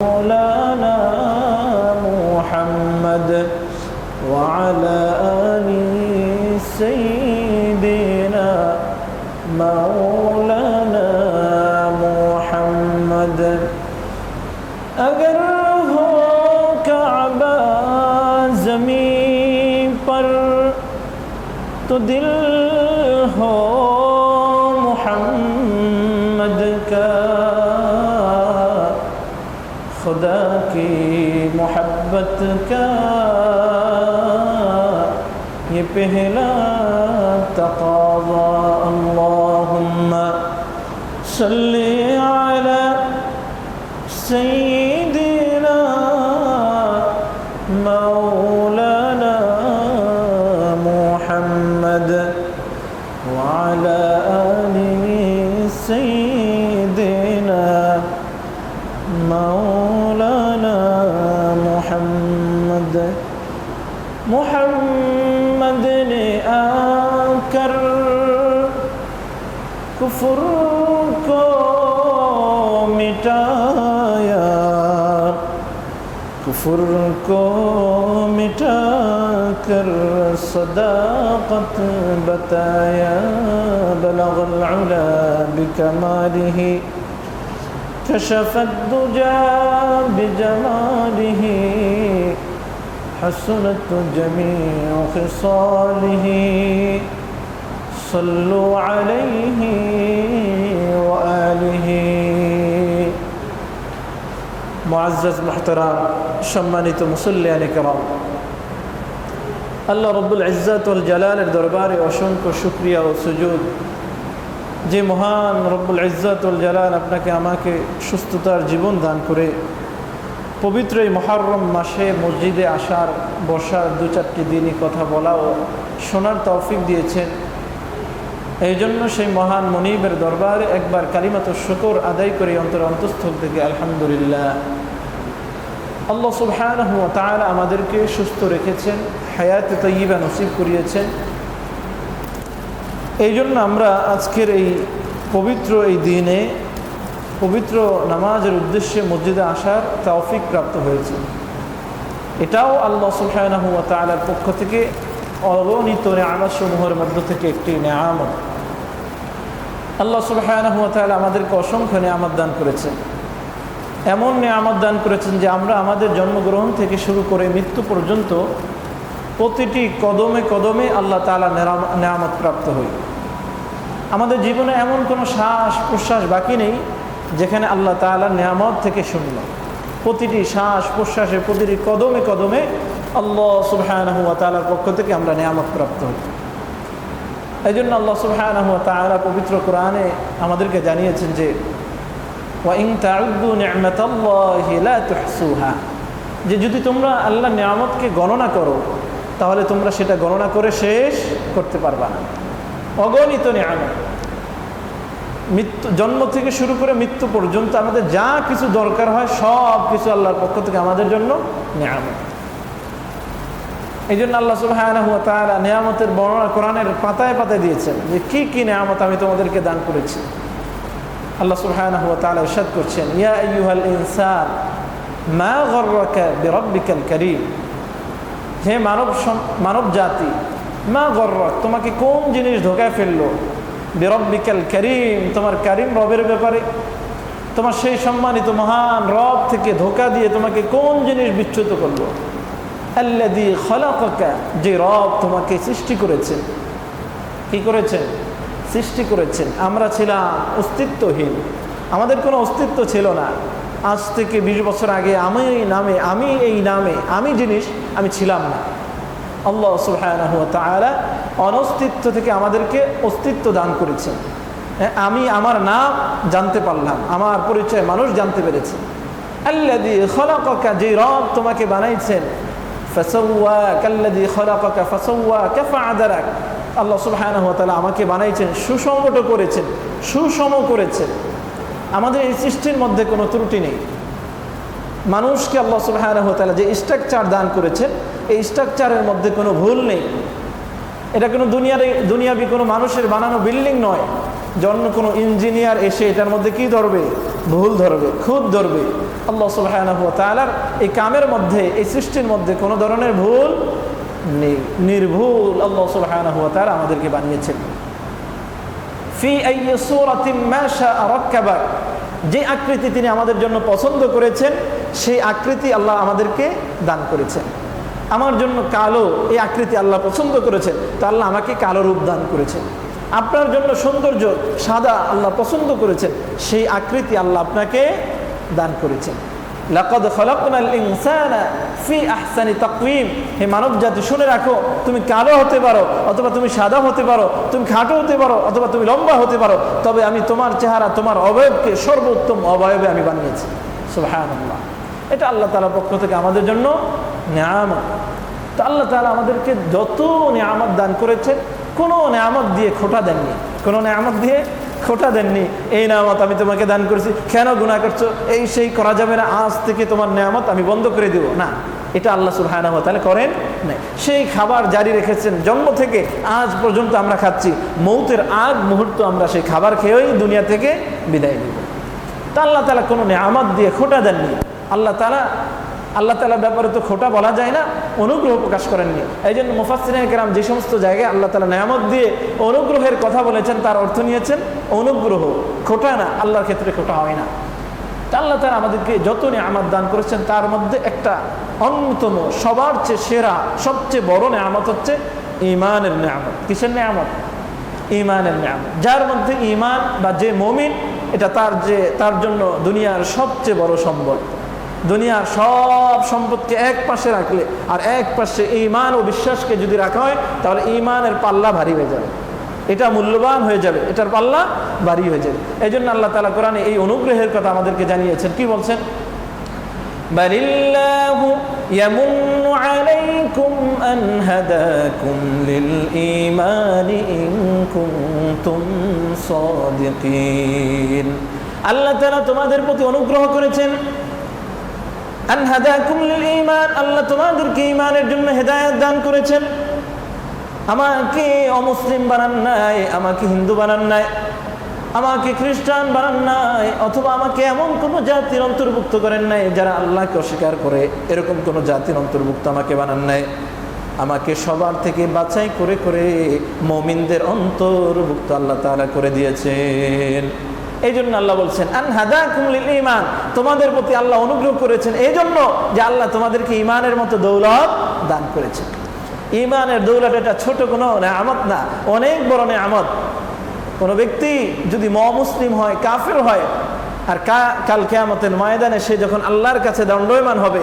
مولانا محمد وعلى آل سيدنا مولانا محمد. اگر ہو کعبہ زمین پر تو دل خدا کی محبت کا یہ پہلا تقاضا اللهم صل على سيدنا مولانا محمد وعلى آله سيدنا کفر مٹایا کفر کو مٹا کر صداقت بتایا بلغ العلا بکماله كشف الدجى بجماله. حسنت جميع خصاله. صلوا عليه وآله মুআজ্জাজ মুহতারাম সম্মানিত মুসল্লিয়ান কেরাম আল্লাহ রব্বুল ইজ্জাতুল জালালের দরবারে অসংখ্য শুক্রিয়া ও সুযোগ যে মহান রব্বুল ইজ্জাতুল জালাল আপনাকে আমাকে সুস্থতার জীবন দান করে পবিত্র এই মহারম মাসে মসজিদে আসার বসার দু চারটি দিনই কথা বলা ও শোনার তৌফিক দিয়েছেন এই জন্য সেই মহান মনিবের দরবারে একবার কালিমাত শকর আদায় করে অন্তর অন্তঃস্থল থেকে, আলহামদুলিল্লাহ। আল্লাহ ওয়া তাআলা আমাদেরকে সুস্থ রেখেছেন, হায়াতে তৈবা নসিব করিয়েছেন। এই জন্য আমরা আজকের এই পবিত্র এই দিনে, পবিত্র নামাজের উদ্দেশ্যে মসজিদে আসার তৌফিক প্রাপ্ত হয়েছে। এটাও আল্লাহ সুবহানাহু ওয়া পক্ষ থেকে অগণিত নেয়ামতসমূহের মধ্য থেকে একটি নেয়ামত। আল্লাহ সুবহানাহু ওয়া তাআলা আমাদেরকে অসংখ্য নেয়ামত দান করেছেন। এমন নেয়ামত দান করেছেন যে আমরা আমাদের জন্মগ্রহণ থেকে শুরু করে মৃত্যু পর্যন্ত প্রতিটি কদমে কদমে আল্লাহ তালা নেয়ামত প্রাপ্ত হই। আমাদের জীবনে এমন কোনো শ্বাস প্রশ্বাস বাকি নেই যেখানে আল্লাহ তালা নেয়ামত থেকে শূন্য প্রতিটি শ্বাস প্রশ্বাসে প্রতিটি কদমে কদমে আল্লাহ তালার পক্ষ থেকে আমরা নেয়ামত প্রাপ্ত হই। এই জন্য আল্লাহ সুবহানাহুয়া তালা পবিত্র কোরআনে আমাদেরকে জানিয়েছেন যে যে যদি তোমরা আল্লাহ নিয়ামতকে গণনা করো, তাহলে তোমরা সেটা গণনা করে শেষ করতে পারবা না। অগণিত নিয়ামত। মৃত্যু, জন্ম থেকে শুরু করে মৃত্যু পর্যন্ত আমাদের যা কিছু দরকার হয় সব কিছু আল্লাহর পক্ষ থেকে আমাদের জন্য নিয়ামত। এই জন্য আল্লাহ সুবাহ নিয়ামতের বর্ণনা কোরআনের পাতায় পাতায় দিয়েছেন যে কী কী নিয়ামত আমি তোমাদেরকে দান করেছি। আল্লাহ সুবহানাহু ওয়া তাআলা ইরশাদ করছেন, ইয়া আইয়ুহাল ইনসান, মা গররাকা বিরাব্বিকাল কারীম। হে মানব মানব জাতি, মা গররাক, তোমাকে কোন জিনিস ধোকায় ফেলল? বিরব্বিকাল করিম, তোমার করিম রবের ব্যাপারে। তোমার সেই সম্মানিত মহান রব থেকে ধোকা দিয়ে তোমাকে কোন জিনিস বিচ্যুত করল? আল্লাদি খলাকা যে রব তোমাকে সৃষ্টি করেছেন কি করেছেন? সৃষ্টি করেছেন। আমরা ছিলাম অস্তিত্বহীন। আমাদের কোনো অস্তিত্ব ছিল না। আজ থেকে বিশ বছর আগে আমি এই নামে আমি এই নামে আমি জিনিস আমি ছিলাম না। আল্লাহ ওয়া তাআলা অনস্তিত্ব থেকে আমাদেরকে অস্তিত্ব দান করেছেন। হ্যাঁ, আমি আমার নাম জানতে পারলাম আমার পরিচয় মানুষ জানতে পেরেছে। আল্লাদি খলাকাকা যে রব তোমাকে বানাইছেন আল্লাহ সুবহানাহু আমাকে বানাইছেন, সুসংগত করেছেন সুসম করেছেন। আমাদের এই সৃষ্টির মধ্যে কোনো ত্রুটি নেই। মানুষকে আল্লাহ সুবহানাহু যে স্ট্রাকচার দান করেছেন, এই স্ট্রাকচারের মধ্যে কোনো ভুল নেই। এটা কোনো দুনিয়ার, দুনিয়াবি কোনো মানুষের বানানো বিল্ডিং নয়। জন্য কোনো ইঞ্জিনিয়ার এসে এটার মধ্যে কি ধরবে? ভুল ধরবে খুদ ধরবে। আল্লাহ তাআলার এই কামের মধ্যে, এই সৃষ্টির মধ্যে কোনো ধরনের ভুল নেই। নির্ভুল আল্লাহ ওয়া আমাদেরকে বানিয়েছেন। যে আকৃতি তিনি আমাদের জন্য পছন্দ করেছেন, সেই আকৃতি আল্লাহ আমাদেরকে দান করেছেন। আমার জন্য কালো, এই আকৃতি আল্লাহ পছন্দ করেছেন, তো আল্লাহ আমাকে কালো রূপ দান করেছেন। আপনার জন্য সৌন্দর্য সাদা আল্লাহ পছন্দ করেছেন, সেই আকৃতি আল্লাহ আপনাকে দান করেছেন। লাকাদ খলাকনাল ইনসানা ফি আহসানি তাকওয়িম। হে মানব জাতি শুনে রাখো, তুমি কালো হতে পারো, অথবা তুমি সাদা হতে পারো, তুমি খাটো হতে পারো, অথবা তুমি লম্বা হতে পারো, তবে আমি তোমার চেহারা, তোমার অবয়বকে সর্বোত্তম অবয়বে আমি বানিয়েছি। সুবহানাল্লাহ। এটা আল্লাহ তাআলার পক্ষ থেকে আমাদের জন্য নিয়ামত। তো আল্লাহ তাআলা আমাদেরকে যত নিয়ামত দান করেছেন, কোনো নিয়ামত দিয়ে খোটা দেননি। কোনো নিয়ামত দিয়ে খোটা দেননি। এই নামত আমি তোমাকে দান করেছি। কেন গুণা করছ? এই সেই করা যাবে না। আজ থেকে তোমার নেয়ামত আমি বন্ধ করে দেব। না, এটা আল্লাহ ওয়া তাআলা করেন নাই। সেই খাবার জারি রেখেছেন জন্ম থেকে, আজ পর্যন্ত আমরা খাচ্ছি। মৌতের আগ মুহূর্ত আমরা সেই খাবার খেয়েই দুনিয়া থেকে বিদায় নিব। তা আল্লাহ তালা কোনো নেয়ামত দিয়ে খোটা দেননি। আল্লাহ তালা আল্লাহ তালার ব্যাপারে তো খোটা বলা যায় না, অনুগ্রহ প্রকাশ করেননি। এই জন্য মুফাসিনে কেরাম যে সমস্ত জায়গায় আল্লাহ তালা নেয়ামত দিয়ে অনুগ্রহের কথা বলেছেন, তার অর্থ নিয়েছেন অনুগ্রহ। খোটা না, আল্লাহর ক্ষেত্রে খোটা হয় না। তা আল্লাহ তালা আমাদেরকে যত নেয়ামত দান করেছেন, তার মধ্যে একটা অন্যতম, সবার চেয়ে সেরা, সবচেয়ে বড় নেয়ামত হচ্ছে ইমানের নেয়ামত। কিসের নেয়ামত? ইমানের নিয়ামত। যার মধ্যে ইমান বা যে মমিন, এটা তার যে, তার জন্য দুনিয়ার সবচেয়ে বড় সম্পদ। দুনিয়ার সব সম্পদকে এক পাশে রাখলে আর এক পাশে ইমান ও বিশ্বাসকে যদি রাখা হয় তাহলে ইমানের পাল্লা ভারী হয়ে যাবে এটা মূল্যবান হয়ে যাবে এটার পাল্লা ভারী হয়ে যাবে এই জন্য আল্লাহ তালা কোরআনে এই অনুগ্রহের কথা আমাদেরকে জানিয়েছেন কি বলছেন بل الله يمن عليكم أن هداكم للإيمان إن كنتم صادقين আল্লাহ তালা তোমাদের প্রতি অনুগ্রহ করেছেন আন হাদাকুম লিল ঈমান, আল্লাহ তোমাদেরকে ঈমানের জন্য হেদায়েত দান করেছেন। আমাকে অমুসলিম বানান নাই, আমাকে হিন্দু বানান নাই, আমাকে খ্রিস্টান বানান নাই, অথবা আমাকে এমন কোনো জাতির অন্তর্ভুক্ত করেন নাই যারা আল্লাহকে অস্বীকার করে। এরকম কোনো জাতির অন্তর্ভুক্ত আমাকে বানান নাই। আমাকে সবার থেকে বাছাই করে করে মমিনদের অন্তর্ভুক্ত আল্লাহ তাআলা করে দিয়েছেন। এই জন্য আল্লাহ বলছেন, আন হাদা কুমলিল ইমান তোমাদের প্রতি আল্লাহ অনুগ্রহ করেছেন এই জন্য যে আল্লাহ তোমাদেরকে ইমানের মতো দৌলত দান করেছেন। ইমানের দৌলত এটা ছোট কোনো আমত না, অনেক বড় আমত কোনো ব্যক্তি যদি ম মুসলিম হয়, কাফের হয়, আর কাল কেয়ামতের ময়দানে সে যখন আল্লাহর কাছে দণ্ডয়মান হবে